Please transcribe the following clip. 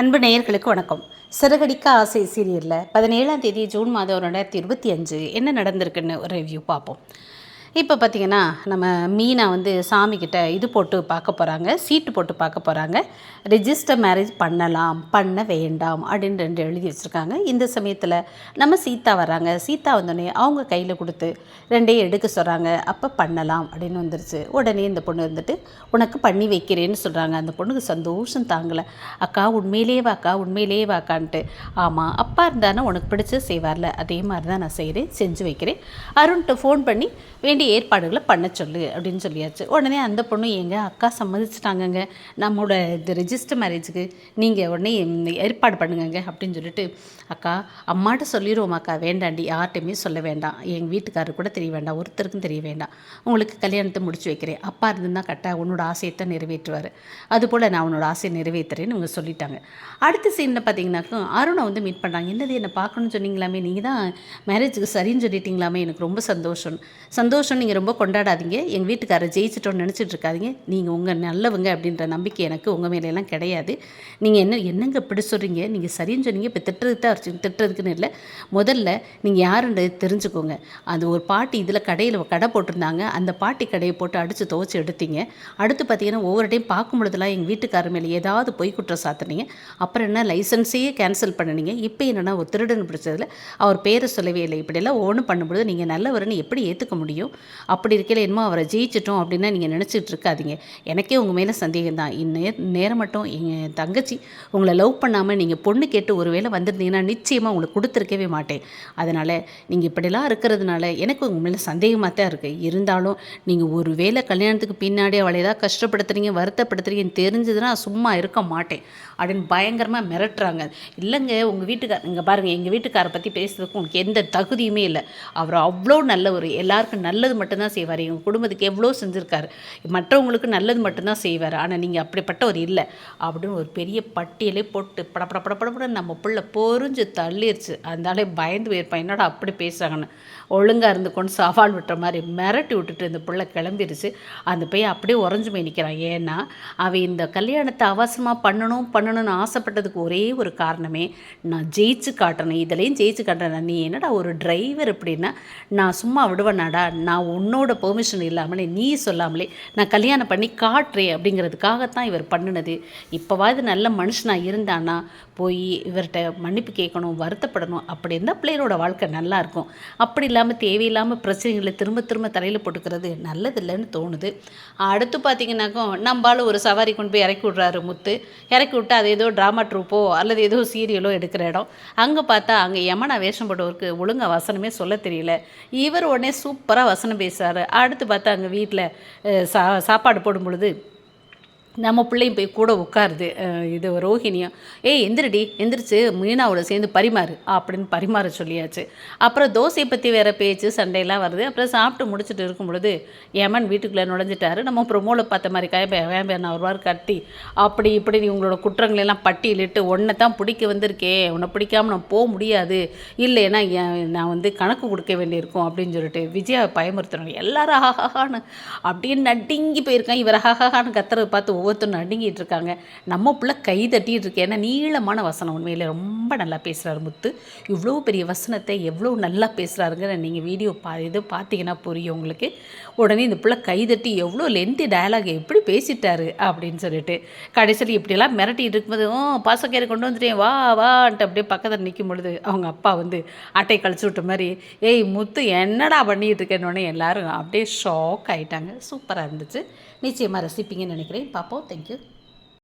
அன்பு நேயர்களுக்கு வணக்கம். சிறகடிக்க ஆசை சீரியலில் பதினேழாம் தேதி ஜூன் மாதம் ரெண்டாயிரத்தி இருபத்தி அஞ்சு என்ன நடந்திருக்குன்னு ஒரு ரிவ்யூ பார்ப்போம். இப்போ பார்த்திங்கன்னா நம்ம மீனா வந்து சாமிக்கிட்ட இது போட்டு பார்க்க போகிறாங்க சீட்டு போட்டு பார்க்க போகிறாங்க ரிஜிஸ்டர் மேரேஜ் பண்ணலாம் பண்ண வேண்டாம் அப்படின்னு ரெண்டு எழுதி வச்சுருக்காங்க. இந்த சமயத்தில் நம்ம சீதா வராங்க சீதா வந்தோடனே அவங்க கையில் கொடுத்து ரெண்டையும் எடுக்க சொல்கிறாங்க அப்போ பண்ணலாம் அப்படின்னு வந்துருச்சு. உடனே இந்த பொண்ணு வந்துட்டு உனக்கு பண்ணி வைக்கிறேன்னு சொல்கிறாங்க அந்த பொண்ணுக்கு சந்தோஷம் தாங்கலை. அக்கா உண்மையிலேயே வாக்கா உண்மையிலேயே வாக்கான்ட்டு. ஆமாம் அப்பா இருந்தானே உனக்கு பிடிச்ச செய்வார்ல. அதே மாதிரி தான் நான் செய்கிறேன் செஞ்சு வைக்கிறேன். அருண்கிட்ட ஃபோன் பண்ணி வேண்டிய ஏற்பாடுகளை பண்ண சொல்லு அப்படின்னு சொல்லியாச்சு. உடனே அந்த பொண்ணு எங்க அக்கா சம்மதிச்சிட்டாங்கங்க. நம்மளோட இது ரெஜிஸ்டர் மேரேஜுக்கு நீங்கள் உடனே ஏற்பாடு பண்ணுங்கங்க அப்படின்னு சொல்லிட்டு அக்கா அம்மாட்ட சொல்லிடுவோம் அக்கா வேண்டாண்டி யார்கிட்டையுமே சொல்ல வேண்டாம். எங்கள் வீட்டுக்காரர் கூட தெரிய வேண்டாம். ஒருத்தருக்கும் தெரிய வேண்டாம். உங்களுக்கு கல்யாணத்தை முடிச்சு வைக்கிறேன். அப்பா இருந்தால் கரெக்டாக உன்னோட ஆசையை தான் நிறைவேற்றுவார். அதுபோல் நான் உன்னோட ஆசையை நிறைவேற்றுறேன்னு இவங்க சொல்லிட்டாங்க. அடுத்த சீனில் பார்த்தீங்கன்னாக்கும் அருணை வந்து மீட் பண்ணுறாங்க என்னது என்னை பார்க்கணும்னு சொன்னீங்களாமே? நீங்கள் தான் மேரேஜுக்கு சரின்னு சொல்லிட்டீங்களாமே? எனக்கு ரொம்ப சந்தோஷம். சந்தோஷம் நீங்கள் ரொம்ப கொண்டாடாதீங்க. எங்கள் வீட்டுக்காரர் ஜெயிச்சிட்டோன்னு நினச்சிட்டு இருக்காதிங்க நீங்கள் உங்கள் நல்லவங்க அப்படின்ற நம்பிக்கை எனக்கு உங்கள் மேலெல்லாம் கிடையாது. நீங்கள் என்ன என்னங்க இப்படி சொல்கிறீங்க நீங்கள் சரின்னு சொன்னீங்க இப்போ திட்டுறதுக்கு தான் திட்டுறதுக்குன்னு இல்லை. முதல்ல நீங்கள் யாருன்றது தெரிஞ்சுக்கோங்க. அது ஒரு பாட்டி இதில் கடையில் கடை போட்டிருந்தாங்க. அந்த பாட்டி கடையை போட்டு அடித்து துவச்சி எடுத்தீங்க. அடுத்து பார்த்தீங்கன்னா ஒவ்வொரு டைம் பார்க்கும் பொழுதுலாம் எங்கள் வீட்டுக்காரர் மேலே ஏதாவது பொய் குற்றம் சாத்தினீங்க அப்புறம் என்ன லைசன்ஸையே கேன்சல் பண்ணினீங்க. இப்போ என்னென்னா ஒரு திருடன் பிடிச்சதில் அவர் பேரை சொல்லவே இல்லை. இப்படியெல்லாம் ஒன்று பண்ணும்பொழுது நீங்கள் நல்லவர்னு எப்படி ஏற்றுக்க முடியும்? அப்படி இருக்கையில் என்னமோ அவரை ஜெயிச்சிட்டோம் அப்படின்னா நீங்கள் நினச்சிட்டு இருக்காதீங்க. எனக்கே உங்கள் மேலே சந்தேகம் தான் இந்நே நேரம் மட்டும் எங்கள் தங்கச்சி உங்களை லவ் பண்ணாமல் நீங்கள் பொண்ணு கேட்டு ஒரு வேளை வந்திருந்தீங்கன்னா நிச்சயமாக உங்களுக்கு கொடுத்துருக்கவே மாட்டேன். அதனால் நீங்கள் இப்படிலாம் இருக்கிறதுனால எனக்கு உங்கள் மேலே சந்தேகமாக தான் இருக்குது இருந்தாலும் நீங்கள் ஒரு வேளை கல்யாணத்துக்கு பின்னாடி அவளை ஏதாவது கஷ்டப்படுத்துறீங்க வருத்தப்படுத்துறீங்கன்னு தெரிஞ்சதுன்னா சும்மா இருக்க மாட்டேன். அப்படின்னு பயங்கரமாக மிரட்டுறாங்க. இல்லைங்க உங்கள் வீட்டுக்கார் இங்கே பாருங்கள் எங்கள் வீட்டுக்காரை பற்றி பேசுறதுக்கு உங்களுக்கு எந்த தகுதியுமே இல்லை. அவர் அவ்வளோ நல்லவர். எல்லாருக்கும் நல்லது மட்டும்தான் செய்வார். எங்கள் குடும்பத்துக்கு எவ்வளோ செஞ்சுருக்காரு. மற்றவங்களுக்கு நல்லது மட்டும்தான் செய்வார். ஆனால் நீங்கள் அப்படிப்பட்டவர் இல்லை. அப்படின்னு ஒரு பெரிய பட்டியலே போட்டு பட பட பட பட நம்ம பிள்ளை பொறிஞ்சு தள்ளிருச்சு. அதனாலே பயந்து போயிருப்பான் என்னடா அப்படி பேசுகிறாங்கன்னு ஒழுங்காக இருந்து கொண்டு சவால் விட்டுற மாதிரி மிரட்டி விட்டுட்டு இந்த பிள்ளை கிளம்பிருச்சு. அந்த பையன் அப்படியே உறைஞ்சு போய் நிற்கிறான் ஏன்னா அவன் இந்த கல்யாணத்தை அவசரமாக பண்ணணும் பண்ணணும்னு ஆசைப்பட்டதுக்கு ஒரே ஒரு காரணமே நான் ஜெயிச்சு காட்டணும் இதுலேயும் ஜெயிச்சு காட்டுறேன். நீ என்னடா ஒரு டிரைவர் அப்படின்னா நான் சும்மா விடுவேனாடா. நான் உன்னோட பெர்மிஷன் இல்லாமலே நீ சொல்லாமலே நான் கல்யாணம் பண்ணி காட்டுறேன் அப்படிங்கிறதுக்காகத்தான் இவர் பண்ணினது. இப்போவாது நல்ல மனுஷனாக இருந்தானா போய் இவர்கிட்ட மன்னிப்பு கேட்கணும் வருத்தப்படணும். அப்படி இருந்தால் பிள்ளைகளோட வாழ்க்கை நல்லாயிருக்கும் அப்படி இல்லாமல் தேவையில்லாமல் பிரச்சனைகளை திரும்ப திரும்ப தலையில் போட்டுக்கிறது நல்லதில்லைன்னு தோணுது. அடுத்து பார்த்தீங்கன்னாக்கோ நம்மளால் ஒரு சவாரி கொண்டு போய் இறக்கி விட்றாரு முத்து. இறக்கி விட்டு அது ஏதோ ட்ராமா ட்ரூப்போ அல்லது ஏதோ சீரியலோ எடுக்கிற இடம். அங்கே பார்த்தா அங்கே யமனா வேஷம் போட்டவருக்கு ஒழுங்காக வசனமே சொல்ல தெரியல. இவர் உடனே சூப்பராக வசனம் பேசுகிறாரு அடுத்து பார்த்தா அங்கே வீட்டில் சா சாப்பாடு போடும் பொழுது நம்ம பிள்ளையும் போய் கூட உட்காருது. இது ரோஹிணியும் ஏய் எந்திரடி எந்திரிச்சு மீனாவோட சேர்ந்து பரிமாறு அப்படின்னு பரிமாற சொல்லியாச்சு. அப்புறம் தோசையை பற்றி வேறு பேச்சு சண்டையெல்லாம் வருது. அப்புறம் சாப்பிட்டு முடிச்சுட்டு இருக்கும் பொழுது ஏமன் வீட்டுக்குள்ளே நுழைஞ்சிட்டாரு. நம்ம ப்ரொமோவில் பார்த்த மாதிரி கயபே வேம்பேன் ஒருவார் கட்டி அப்படி இப்படி நீ உங்களோட குற்றங்களெல்லாம் பட்டியலிட்டு ஒன்றை தான் பிடிக்க வந்திருக்கே. உன்னை பிடிக்காம நான் போக முடியாது. இல்லைன்னா நான் வந்து கணக்கு கொடுக்க வேண்டியிருக்கும் அப்படின்னு சொல்லிட்டு விஜயா பயமுறுத்துறாங்க. எல்லாரும் ஆஹாஹான்னு அப்படின்னு நடுங்கி போயிருக்கான். இவர் ஆஹாஹான்னு கத்துறது பார்த்து ஒவ்வொருத்தரும் நடுங்கிட்டு இருக்காங்க. நம்ம பிள்ளை கை தட்டிகிட்டு இருக்கு. ஏன்னா நீளமான வசனம் உண்மையிலே ரொம்ப நல்லா பேசுகிறாரு முத்து. இவ்வளோ பெரிய வசனத்தை எவ்வளோ நல்லா பேசுகிறாருங்கிற நீங்கள் வீடியோ பா இது பார்த்தீங்கன்னா புரியும் உங்களுக்கு. உடனே இந்த பிள்ளை கை தட்டி எவ்வளோ லென்த்தி டயலாக் எப்படி பேசிட்டாரு அப்படின்னு சொல்லிட்டு கடைசியில் இப்படியெல்லாம் மிரட்டிகிட்டு இருக்கும்போது ஓ பாசக்கேரி கொண்டு வந்துட்டேன். வா வான்ட்டு அப்படியே பக்கத்தில் நிற்கும் பொழுது அவங்க அப்பா வந்து அட்டை கழிச்சு விட்ட மாதிரி ஏய் முத்து என்னடா பண்ணிகிட்டு இருக்கேன்னு எல்லாரும் அப்படியே ஷாக் ஆகிட்டாங்க சூப்பராக இருந்துச்சு. நிச்சயமாக ரசிப்பீங்கன்னு நினைக்கிறேன். பார்ப்போம் தேங்க்யூ